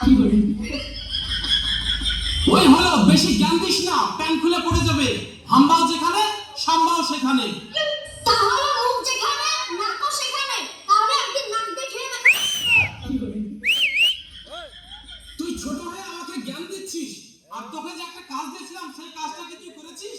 কি বলি? ওই হলো বেশি জ্ঞান দিস না প্যান খুলে পড়ে যাবে। হাম্বাও যেখানে সাম্বাও সেখানে। তুই ছোট হয়ে আমাকে জ্ঞান দিচ্ছিস আর তোকে যে একটা কাজ দিয়েছিলাম সেই কাজটা কি তুই করেছিস?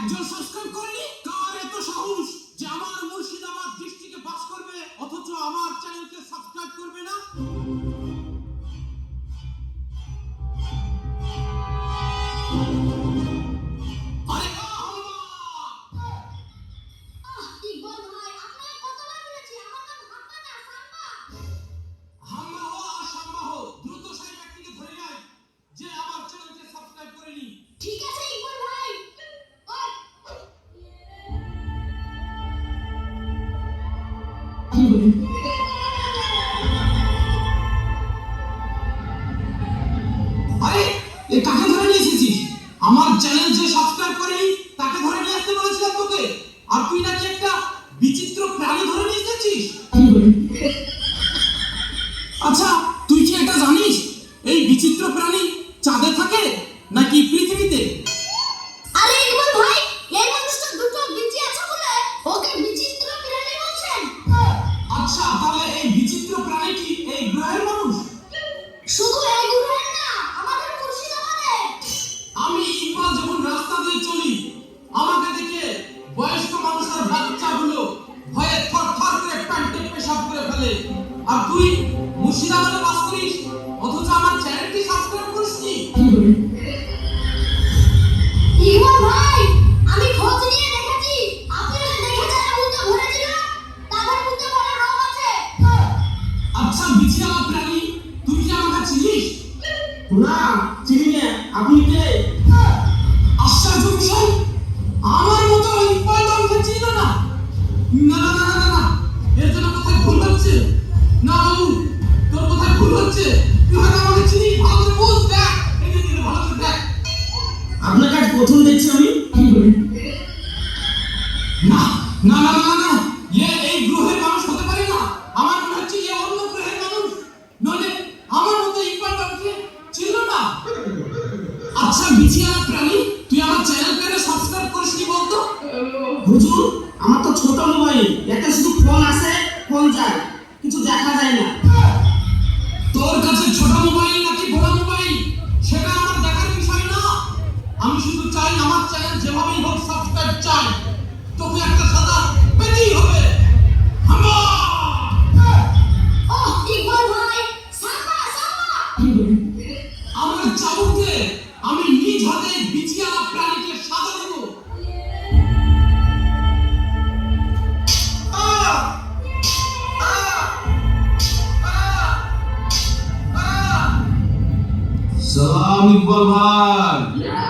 একজন সংস্কার করেনি কার এত সাহস যে আমার মুর্শিদাবাদ দৃষ্টিকে বাস করবে, অথচ আমার চ্যানেলকে সাবস্ক্রাইব করবে না। আরে আরে, এ তাকে ধরে নিয়ে আসতে বলেছিলাম নাকি একটা বিচিত্র প্রাণী ধরে নিয়ে আচ্ছা তুই কি এটা জানিস? এই বিচিত্র প্রাণী চাঁদে থাকে নাকি পৃথিবীতে? না চিনি না আপনি কে আশ্চর্য বিষয় আমার মতো ইকবাল চিনো না। না না না এর জন্য কোথায় ভুল হচ্ছে? না, বাবু, তোর কোথায় ভুল হচ্ছে? তুই আমাকে চিনিস ভালো করে বুঝ ভালো দেখ। আপনাকে আজ প্রথম দেখছি আমি। না না না না না এ এই গ্রহের মানুষ হতে পারে না আমার মনে হচ্ছে এ অন্য গ্রহের মানুষ নইলে আমার মতো ইকবাল বাবুকে ছিল না আচ্ছা প্রাণী তুই আমার চ্যানেল পেরে সাবস্ক্রাইব করিসনি বলতো? হুজুর আমার তো ছোট মোবাইল এতে শুধু ফোন আসে ফোন যায় কিছু দেখা যায় না। তোর কাছে ছোট মোবাইল নাকি বড় মোবাইল সেটা আমার দেখার বিষয় না। আমি শুধু চাই আমার চ্যানেল যেভাবেই হোক সাবস্ক্রাইব চাই। তোকে একটা সাদা পেতেই হবে। আমার চাবুকে হাতে বিচিয়ালা প্রাণীকে সাজা দেব! সালাম ইকবাল ভাই।